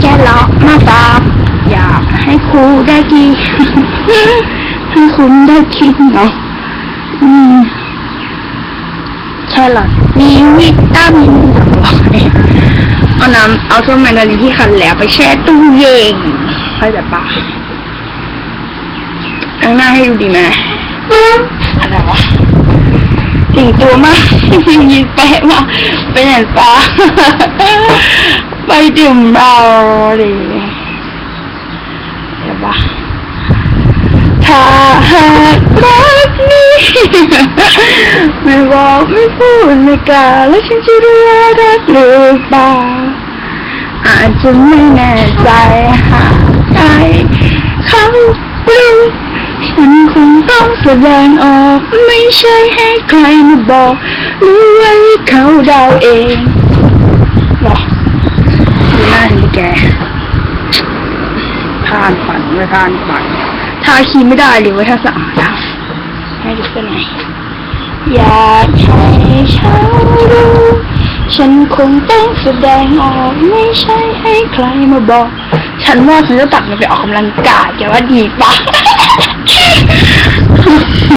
แกหลอกมาฝาอยากให้ครูได้กินให้คุณได้กินเนาะอืมแครอทมีวิตามินเอาน้ำเอาส้มแมนดารินที่คันแล้วไปแช่ตู้เย็นเข้าใจปะเอาหน้าให้ดูดีไหมอะไรวะสิ่งตัวมากยินแปะมากเป็นอย่างปลา ไปดื่มเราดิเดี๋ยวปะถ้าหากรักนี้ ไม่บอกไม่พูดไม่กล่าแล้วฉันจะรู้ว่ารักหรือเปล่าอาจจะไม่แน่ใจหากใครเขารู้ฉันคงต้องแสดงออก ไม่ใช่ให้ใครมาบอก รู้ไว้เขาเดาเองหรอดูหน้าดิแก ทานฝันไม่ทานฝันทาครีมไม่ได้หรือว่าถ้าสะอาดอะให้ดูกันหน่อยอยากให้ฉันรู้ฉันคงต้องแสดงออกไม่ใช่ให้ใครมาบอก ฉันว่าฉันจะตัดมันไปออกกำลังกายแกว่าดีปะ